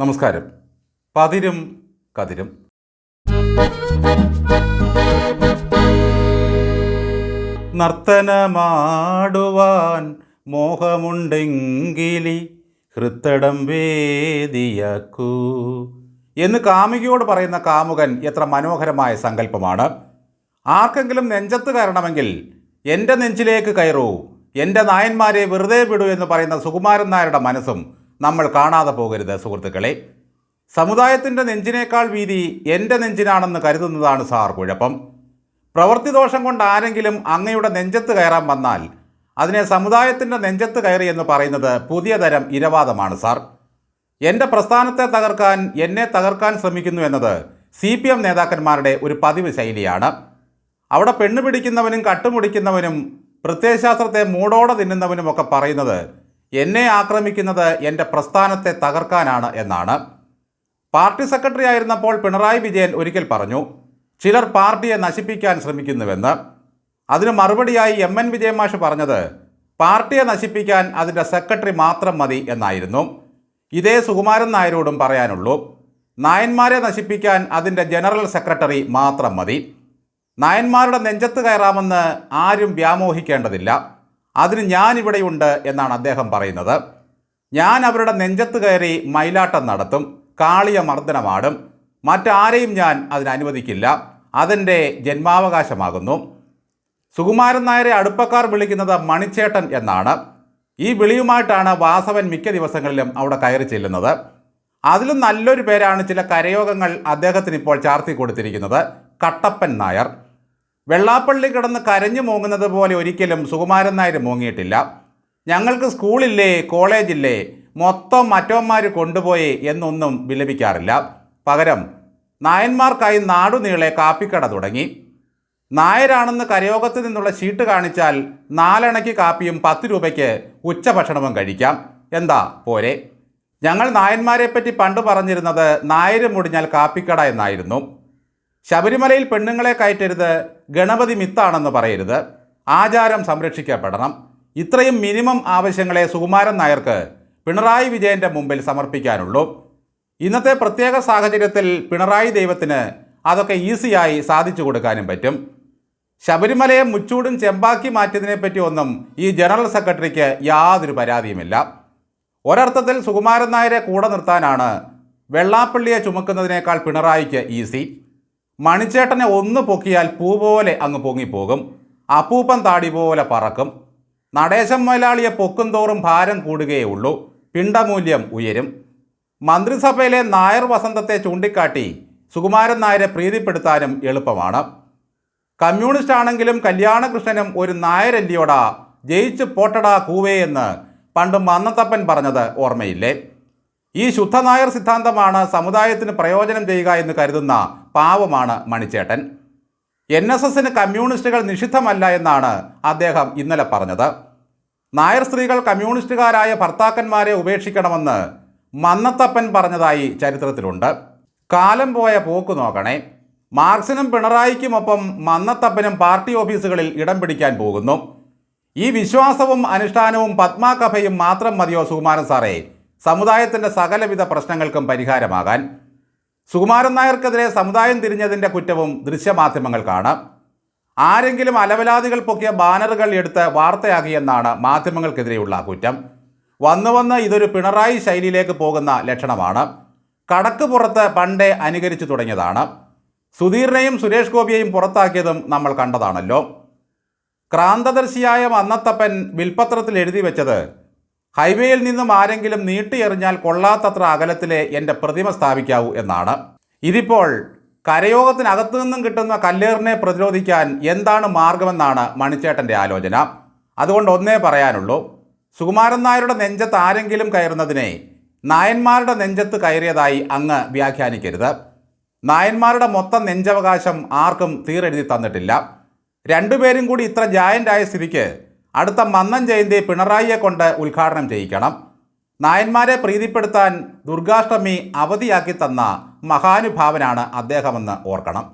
നമസ്കാരം. പതിരും കതിരും. നർത്തനമാടുവാൻ മോഹമുണ്ടെങ്കിലി ഹൃത്തടം വേദിയാക്കൂ എന്ന് കാമികയോട് പറയുന്ന കാമുകൻ എത്ര മനോഹരമായ സങ്കല്പമാണ്. ആർക്കെങ്കിലും നെഞ്ചത്ത് കയറണമെങ്കിൽ എന്റെ നെഞ്ചിലേക്ക് കയറൂ. എന്റെ നായന്മാരെ വെറുതെ വിടൂ എന്ന് പറയുന്ന സുകുമാരൻ നായരുടെ മനസ്സും നമ്മൾ കാണാതെ പോകരുത് സുഹൃത്തുക്കളെ. സമുദായത്തിന്റെ നെഞ്ചിനേക്കാൾ വീതി എന്റെ നെഞ്ചിനാണെന്ന് കരുതുന്നതാണ് സാർ കുഴപ്പം. പ്രവൃത്തിദോഷം കൊണ്ട് ആരെങ്കിലും അങ്ങയുടെ നെഞ്ചത്ത് കയറാൻ വന്നാൽ അതിനെ സമുദായത്തിന്റെ നെഞ്ചത്ത് കയറി എന്ന് പറയുന്നത് പുതിയ തരം ഇരവാദമാണ് സാർ. എന്റെ പ്രസ്ഥാനത്തെ തകർക്കാൻ എന്നെ തകർക്കാൻ ശ്രമിക്കുന്നു എന്നത് സി പി എം നേതാക്കന്മാരുടെ ഒരു പതിവ് ശൈലിയാണ്. അവിടെ പെണ്ണ് പിടിക്കുന്നവനും കട്ടുമുടിക്കുന്നവനും പ്രത്യയശാസ്ത്രത്തെ മൂടോടെ തിന്നുന്നവനുമൊക്കെ പറയുന്നത് എന്നെ ആക്രമിക്കുന്നത് എന്റെ പ്രസ്ഥാനത്തെ തകർക്കാനാണ് എന്നാണ്. പാർട്ടി സെക്രട്ടറി ആയിരുന്നപ്പോൾ പിണറായി വിജയൻ ഒരിക്കൽ പറഞ്ഞു ചിലർ പാർട്ടിയെ നശിപ്പിക്കാൻ ശ്രമിക്കുന്നുവെന്ന്. അതിന് മറുപടിയായി എം എൻ വിജയമാഷ് പറഞ്ഞത് പാർട്ടിയെ നശിപ്പിക്കാൻ അതിന്റെ സെക്രട്ടറി മാത്രം മതി എന്നായിരുന്നു. ഇതേ സുകുമാരൻ നായരോടും പറയാനുള്ളൂ നായന്മാരെ നശിപ്പിക്കാൻ അതിന്റെ ജനറൽ സെക്രട്ടറി മാത്രം മതി. നായന്മാരുടെ നെഞ്ചത്ത് കയറാമെന്ന് ആരും വ്യാമോഹിക്കേണ്ടതില്ല. അതിന് ഞാനിവിടെയുണ്ട് എന്നാണ് അദ്ദേഹം പറയുന്നത്. ഞാൻ അവരുടെ നെഞ്ചത്ത് കയറി മൈലാട്ടം നടത്തും കാളിയ മർദ്ദനമാടും. മറ്റാരെയും ഞാൻ അതിന് അനുവദിക്കില്ല. അതെന്റെ ജന്മാവകാശമാകുന്നു. സുകുമാരൻ നായരെ അടുപ്പക്കാർ വിളിക്കുന്നത് മണിച്ചേട്ടൻ എന്നാണ്. ഈ വിളിയുമായിട്ടാണ് വാസവൻ മിക്ക ദിവസങ്ങളിലും അവിടെ കയറി ചെല്ലുന്നത്. അതിലും നല്ലൊരു പേരാണ് ചില കരയോഗങ്ങൾ അദ്ദേഹത്തിന് ഇപ്പോൾ ചാർത്തി കൊടുത്തിരിക്കുന്നത് കട്ടപ്പൻ നായർ. വെള്ളാപ്പള്ളി കിടന്ന് കരഞ്ഞു മൂങ്ങുന്നത് പോലെ ഒരിക്കലും സുകുമാരൻ നായർ മൂങ്ങിയിട്ടില്ല. ഞങ്ങൾക്ക് സ്കൂളില്ലേ കോളേജില്ലേ മൊത്തം മറ്റവന്മാർ കൊണ്ടുപോയി എന്നൊന്നും വിലപിക്കാറില്ല. പകരം നായന്മാർക്കായി നാടുനീളെ കാപ്പിക്കട തുടങ്ങി. നായരാണെന്ന് കരയോഗത്തിൽ നിന്നുള്ള ഷീട്ട് കാണിച്ചാൽ നാലണയ്ക്ക് കാപ്പിയും പത്ത് രൂപയ്ക്ക് ഉച്ചഭക്ഷണവും കഴിക്കാം. എന്താ പോരെ? ഞങ്ങൾ നായന്മാരെ പറ്റി പണ്ട് പറഞ്ഞിരുന്നത് നായര് മുടിഞ്ഞാൽ കാപ്പിക്കട എന്നായിരുന്നു. ശബരിമലയിൽ പെണ്ണുങ്ങളെ കയറ്റരുത് ഗണപതി മിത്താണെന്ന് പറയരുത് ആചാരം സംരക്ഷിക്കപ്പെടണം. ഇത്രയും മിനിമം ആവശ്യങ്ങളെ സുകുമാരൻ നായർക്ക് പിണറായി വിജയന്റെ മുമ്പിൽ സമർപ്പിക്കാനുള്ളൂ. ഇന്നത്തെ പ്രത്യേക സാഹചര്യത്തിൽ പിണറായി ദൈവത്തിന് അതൊക്കെ ഈസിയായി സാധിച്ചു കൊടുക്കാനും പറ്റും. ശബരിമലയെ മുച്ചൂടും ചെമ്പാക്കി മാറ്റിയതിനെപ്പറ്റി ഒന്നും ഈ ജനറൽ സെക്രട്ടറിക്ക് യാതൊരു പരാതിയുമില്ല. ഒരർത്ഥത്തിൽ സുകുമാരൻ നായരെ കൂടെ നിർത്താനാണ് വെള്ളാപ്പള്ളിയെ ചുമക്കുന്നതിനേക്കാൾ പിണറായിക്ക് ഈസി. മണിച്ചേട്ടനെ ഒന്ന് പൊക്കിയാൽ പൂ പോലെ അങ്ങ് പൊങ്ങിപ്പോകും. അപ്പൂപ്പൻ താടി പോലെ പറക്കും. നടേശം മുതലാളിയെ പൊക്കും തോറും ഭാരം കൂടുകയേ ഉള്ളൂ പിണ്ടമൂല്യം ഉയരും. മന്ത്രിസഭയിലെ നായർ വസന്തത്തെ ചൂണ്ടിക്കാട്ടി സുകുമാരൻ നായരെ പ്രീതിപ്പെടുത്താനും എളുപ്പമാണ്. കമ്മ്യൂണിസ്റ്റ് ആണെങ്കിലും കല്യാണകൃഷ്ണനും ഒരു നായരല്ലിയോടാ ജയിച്ച് പോട്ടടാ കൂവേ എന്ന് പണ്ട് മന്നത്തപ്പൻ പറഞ്ഞത് ഓർമ്മയില്ലേ? ഈ ശുദ്ധനായർ സിദ്ധാന്തമാണ് സമുദായത്തിന് പ്രയോജനം ചെയ്യുക എന്ന് കരുതുന്ന പാവമാണ് മണിച്ചേട്ടൻ. എൻ എസ് എസിന് കമ്മ്യൂണിസ്റ്റുകൾ നിഷിദ്ധമല്ല എന്നാണ് അദ്ദേഹം ഇന്നലെ പറഞ്ഞത്. നായർ സ്ത്രീകൾ കമ്മ്യൂണിസ്റ്റുകാരായ ഭർത്താക്കന്മാരെ ഉപേക്ഷിക്കണമെന്ന് മന്നത്തപ്പൻ പറഞ്ഞതായി ചരിത്രത്തിലുണ്ട്. കാലം പോയ പോക്ക് നോക്കണേ. മാർക്സിനും പിണറായിക്കുമൊപ്പം മന്നത്തപ്പനും പാർട്ടി ഓഫീസുകളിൽ ഇടം പിടിക്കാൻ പോകുന്നു. ഈ വിശ്വാസവും അനുഷ്ഠാനവും പത്മാകഭയും മാത്രം മതിയോ സുകുമാരൻ സാറേ? സമുദായത്തിന്റെ സകലവിധ പ്രശ്നങ്ങൾക്കും പരിഹാരമാകാൻ സുകുമാരൻ നായർക്കെതിരെ സമുദായം തിരിഞ്ഞതിന്റെ കുറ്റവും ദൃശ്യമാധ്യമങ്ങൾ ദൃശ്യമാധ്യമങ്ങൾക്കാണ് ആരെങ്കിലും അലവലാദികൾ പൊക്കിയ ബാനറുകൾ എടുത്ത് വാർത്തയാക്കിയെന്നാണ് മാധ്യമങ്ങൾക്കെതിരെയുള്ള കുറ്റം. വന്നു വന്ന് ഇതൊരു പിണറായി ശൈലിയിലേക്ക് പോകുന്ന ലക്ഷണമാണ്. കടക്ക് പുറത്ത് പണ്ടേ അനുകരിച്ചു തുടങ്ങിയതാണ്. സുധീറിനെയും സുരേഷ് ഗോപിയെയും പുറത്താക്കിയതും നമ്മൾ കണ്ടതാണല്ലോ. ക്രാന്തദർശിയായ മന്നത്തപ്പൻ വിൽപത്രത്തിൽ എഴുതി വെച്ചത് ഹൈവേയിൽ നിന്നും ആരെങ്കിലും നീട്ടിയെറിഞ്ഞാൽ കൊള്ളാത്തത്ര അകലത്തിലെ എന്റെ പ്രതിമ സ്ഥാപിക്കാവൂ എന്നാണ്. ഇതിപ്പോൾ കരയോഗത്തിനകത്തു നിന്നും കിട്ടുന്ന കല്ലേറിനെ പ്രതിരോധിക്കാൻ എന്താണ് മാർഗമെന്നാണ് മണിച്ചേട്ടന്റെ ആലോചന. അതുകൊണ്ട് ഒന്നേ പറയാനുള്ളൂ. സുകുമാരൻ നായരുടെ നെഞ്ചത്ത് ആരെങ്കിലും കയറുന്നതിനെ നായന്മാരുടെ നെഞ്ചത്ത് കയറിയതായി അങ്ങ് വ്യാഖ്യാനിക്കരുത്. നായന്മാരുടെ മൊത്തം നെഞ്ചവകാശം ആർക്കും തീരെഴുതി തന്നിട്ടില്ല. രണ്ടുപേരും കൂടി ഇത്ര ജായന്റായ സ്ഥിതിക്ക് അടുത്ത മന്നം ജയന്തി പിണറായിയെ കൊണ്ട് ഉദ്ഘാടനം ചെയ്യിക്കണം. നായന്മാരെ പ്രീതിപ്പെടുത്താൻ ദുർഗാഷ്ടമി അവധിയാക്കി തന്ന മഹാനുഭാവനാണ് അദ്ദേഹമെന്ന് ഓർക്കണം.